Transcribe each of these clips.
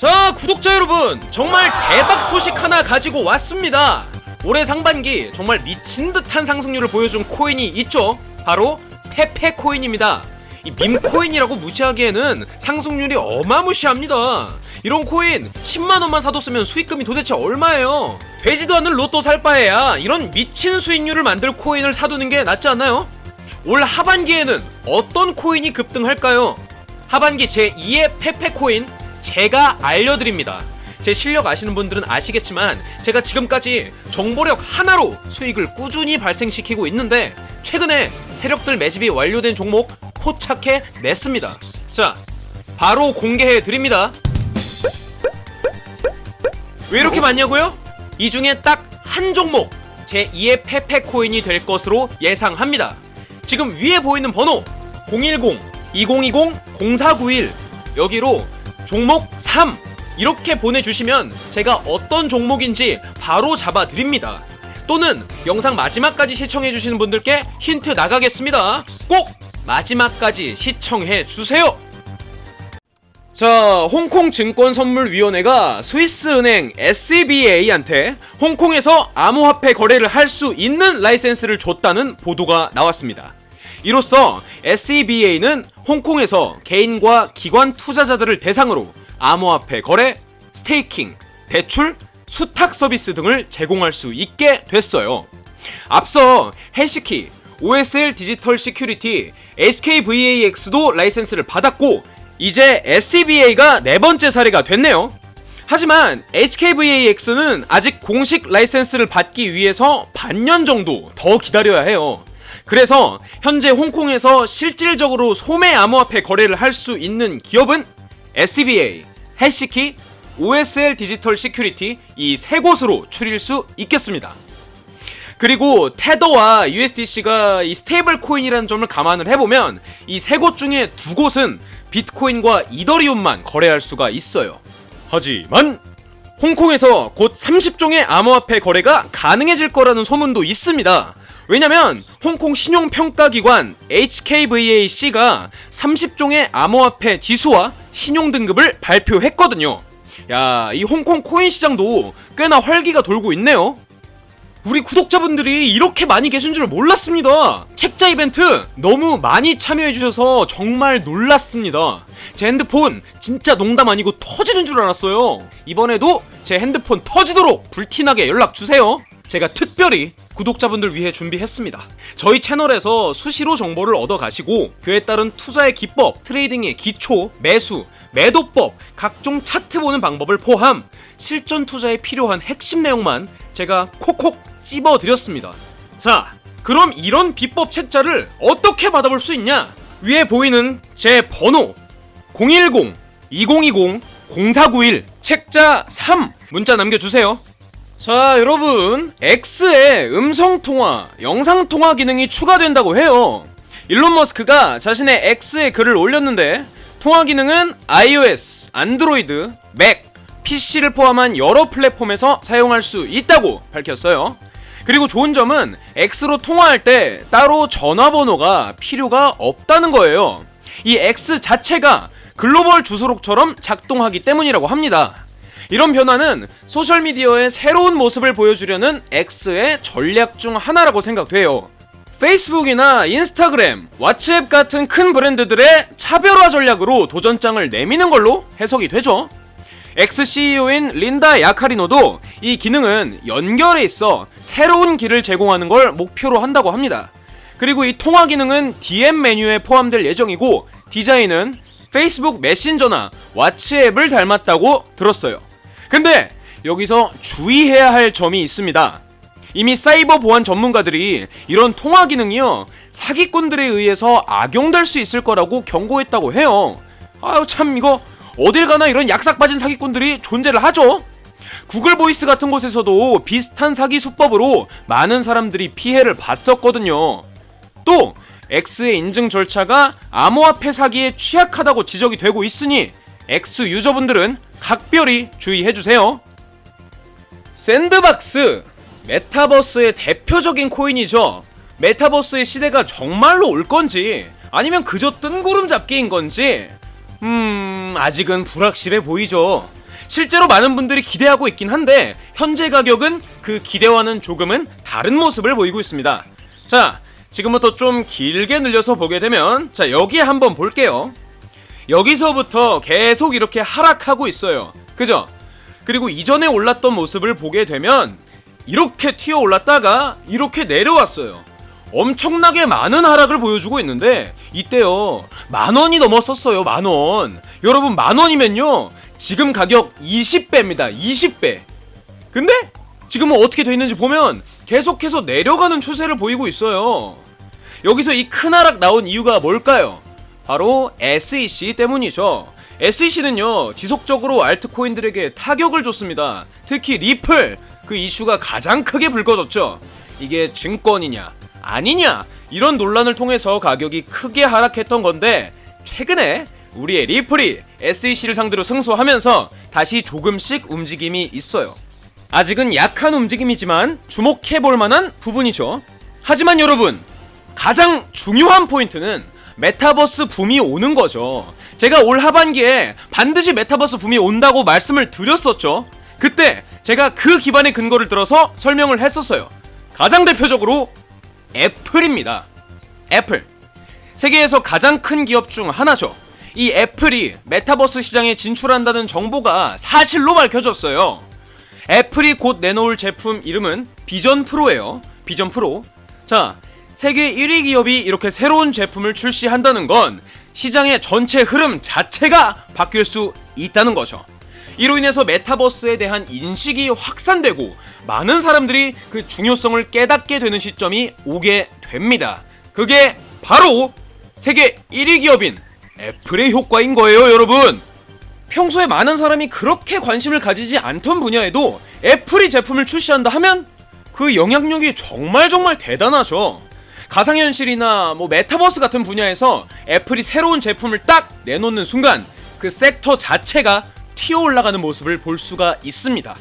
자 구독자 여러분 정말 대박 소식 하나 가지고 왔습니다. 올해 상반기 정말 미친 듯한 상승률을 보여준 코인이 있죠? 바로 페페 코인입니다. 이 밈코인이라고 무시하기에는 상승률이 어마무시합니다. 이런 코인 10만원만 사뒀으면 수익금이 도대체 얼마예요? 되지도 않는 로또 살 바에야 이런 미친 수익률을 만들 코인을 사두는 게 낫지 않나요? 올 하반기에는 어떤 코인이 급등할까요? 하반기 제2의 페페 코인 제가 알려드립니다. 제 실력 아시는 분들은 아시겠지만 제가 지금까지 정보력 하나로 수익을 꾸준히 발생시키고 있는데 최근에 세력들 매집이 완료된 종목 포착해 냈습니다. 자, 바로 공개해 드립니다. 왜 이렇게 많냐고요? 이 중에 딱 한 종목 제2의 페페 코인이 될 것으로 예상합니다. 지금 위에 보이는 번호 010-2020-0491 여기로 종목 3 이렇게 보내주시면 제가 어떤 종목인지 바로 잡아드립니다. 또는 영상 마지막까지 시청해주시는 분들께 힌트 나가겠습니다. 꼭 마지막까지 시청해주세요! 자, 홍콩 증권선물위원회가 스위스은행 SBA한테 홍콩에서 암호화폐 거래를 할 수 있는 라이센스를 줬다는 보도가 나왔습니다. 이로써 SEBA는 홍콩에서 개인과 기관 투자자들을 대상으로 암호화폐 거래, 스테이킹, 대출, 수탁 서비스 등을 제공할 수 있게 됐어요. 앞서 해시키, OSL 디지털 시큐리티, HKVAX도 라이센스를 받았고 이제 SCBA가 네 번째 사례가 됐네요. 하지만 HKVAX는 아직 공식 라이센스를 받기 위해서 반년 정도 더 기다려야 해요. 그래서 현재 홍콩에서 실질적으로 소매 암호화폐 거래를 할 수 있는 기업은 SCBA, 해시키, OSL 디지털 시큐리티 이 세 곳으로 추릴 수 있겠습니다. 그리고 테더와 USDC가 이 스테이블 코인이라는 점을 감안을 해보면 이 세 곳 중에 두 곳은 비트코인과 이더리움만 거래할 수가 있어요. 하지만 홍콩에서 곧 30종의 암호화폐 거래가 가능해질 거라는 소문도 있습니다. 왜냐면 홍콩 신용평가기관 HKVAC가 30종의 암호화폐 지수와 신용 등급을 발표했거든요. 야, 이 홍콩 코인 시장도 꽤나 활기가 돌고 있네요. 우리 구독자분들이 이렇게 많이 계신 줄 몰랐습니다. 책자 이벤트 너무 많이 참여해주셔서 정말 놀랐습니다. 제 핸드폰 진짜 농담 아니고 터지는 줄 알았어요. 이번에도 제 핸드폰 터지도록 불티나게 연락주세요. 제가 특별히 구독자분들 위해 준비했습니다. 저희 채널에서 수시로 정보를 얻어 가시고 그에 따른 투자의 기법, 트레이딩의 기초, 매수, 매도법, 각종 차트 보는 방법을 포함 실전 투자에 필요한 핵심 내용만 제가 콕콕 찝어 드렸습니다. 자, 그럼 이런 비법 책자를 어떻게 받아볼 수 있냐? 위에 보이는 제 번호 010-2020-0491 책자 3 문자 남겨주세요. 자, 여러분, X에 음성통화, 영상통화 기능이 추가된다고 해요. 일론 머스크가 자신의 X에 글을 올렸는데, 통화 기능은 iOS, 안드로이드, 맥, PC를 포함한 여러 플랫폼에서 사용할 수 있다고 밝혔어요. 그리고 좋은 점은 X로 통화할 때 따로 전화번호가 필요가 없다는 거예요. 이 X 자체가 글로벌 주소록처럼 작동하기 때문이라고 합니다. 이런 변화는 소셜미디어의 새로운 모습을 보여주려는 X의 전략 중 하나라고 생각돼요. 페이스북이나 인스타그램, 왓츠앱 같은 큰 브랜드들의 차별화 전략으로 도전장을 내미는 걸로 해석이 되죠. 엑스CEO인 린다 야카리노도 이 기능은 연결에 있어 새로운 길을 제공하는 걸 목표로 한다고 합니다. 그리고 이 통화 기능은 DM 메뉴에 포함될 예정이고 디자인은 페이스북 메신저나 왓츠앱을 닮았다고 들었어요. 근데 여기서 주의해야 할 점이 있습니다. 이미 사이버 보안 전문가들이 이런 통화 기능이요 사기꾼들에 의해서 악용될 수 있을 거라고 경고했다고 해요. 아유 참 이거 어딜 가나 이런 약삭 빠진 사기꾼들이 존재를 하죠. 구글 보이스 같은 곳에서도 비슷한 사기 수법으로 많은 사람들이 피해를 봤었거든요. 또 X의 인증 절차가 암호화폐 사기에 취약하다고 지적이 되고 있으니 X 유저분들은 각별히 주의해주세요. 샌드박스 메타버스의 대표적인 코인이죠. 메타버스의 시대가 정말로 올 건지 아니면 그저 뜬구름 잡기인 건지 음 아직은 불확실해 보이죠. 실제로 많은 분들이 기대하고 있긴 한데 현재 가격은 그 기대와는 조금은 다른 모습을 보이고 있습니다. 자, 지금부터 좀 길게 늘려서 보게 되면 자, 여기에 한번 볼게요. 여기서부터 계속 이렇게 하락하고 있어요. 그죠? 그리고 이전에 올랐던 모습을 보게 되면 이렇게 튀어 올랐다가 이렇게 내려왔어요. 엄청나게 많은 하락을 보여주고 있는데 이때요 만 원이 넘었었어요 만 원. 여러분 만 원이면요 지금 가격 20배입니다 20배. 근데 지금은 어떻게 돼 있는지 보면 계속해서 내려가는 추세를 보이고 있어요. 여기서 이 큰 하락 나온 이유가 뭘까요? 바로 SEC 때문이죠. SEC는요, 지속적으로 알트코인들에게 타격을 줬습니다. 특히 리플, 그 이슈가 가장 크게 불거졌죠. 이게 증권이냐, 아니냐, 이런 논란을 통해서 가격이 크게 하락했던 건데, 최근에 우리의 리플이 SEC를 상대로 승소하면서 다시 조금씩 움직임이 있어요. 아직은 약한 움직임이지만 주목해볼 만한 부분이죠. 하지만 여러분, 가장 중요한 포인트는 메타버스 붐이 오는 거죠. 제가 올 하반기에 반드시 메타버스 붐이 온다고 말씀을 드렸었죠. 그때 제가 그 기반의 근거를 들어서 설명을 했었어요. 가장 대표적으로 애플입니다. 애플. 세계에서 가장 큰 기업 중 하나죠. 이 애플이 메타버스 시장에 진출한다는 정보가 사실로 밝혀졌어요. 애플이 곧 내놓을 제품 이름은 비전 프로예요. 비전 프로. 자, 세계 1위 기업이 이렇게 새로운 제품을 출시한다는 건 시장의 전체 흐름 자체가 바뀔 수 있다는 거죠. 이로 인해서 메타버스에 대한 인식이 확산되고 많은 사람들이 그 중요성을 깨닫게 되는 시점이 오게 됩니다. 그게 바로 세계 1위 기업인 애플의 효과인 거예요, 여러분. 평소에 많은 사람이 그렇게 관심을 가지지 않던 분야에도 애플이 제품을 출시한다 하면 그 영향력이 정말 정말 대단하죠. 가상현실이나 뭐 메타버스 같은 분야에서 애플이 새로운 제품을 딱 내놓는 순간 그 섹터 자체가 튀어 올라가는 모습을 볼 수가 있습니다.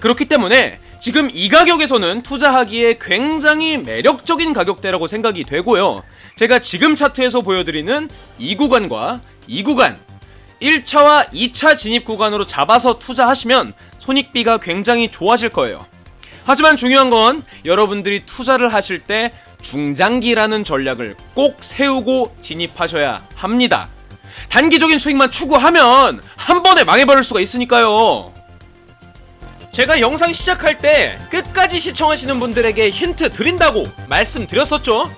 그렇기 때문에 지금 이 가격에서는 투자하기에 굉장히 매력적인 가격대라고 생각이 되고요. 제가 지금 차트에서 보여드리는 이 구간과 이 구간 1차와 2차 진입 구간으로 잡아서 투자하시면 손익비가 굉장히 좋아질 거예요. 하지만 중요한 건 여러분들이 투자를 하실 때 중장기라는 전략을 꼭 세우고 진입하셔야 합니다. 단기적인 수익만 추구하면 한 번에 망해버릴 수가 있으니까요. 제가 영상 시작할 때 끝까지 시청하시는 분들에게 힌트 드린다고 말씀드렸었죠?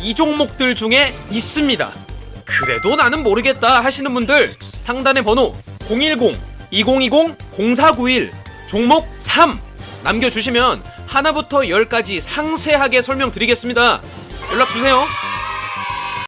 이 종목들 중에 있습니다. 그래도 나는 모르겠다 하시는 분들 상단의 번호 010-2020-0491 종목 3 남겨주시면 하나부터 열까지 상세하게 설명드리겠습니다. 연락 주세요.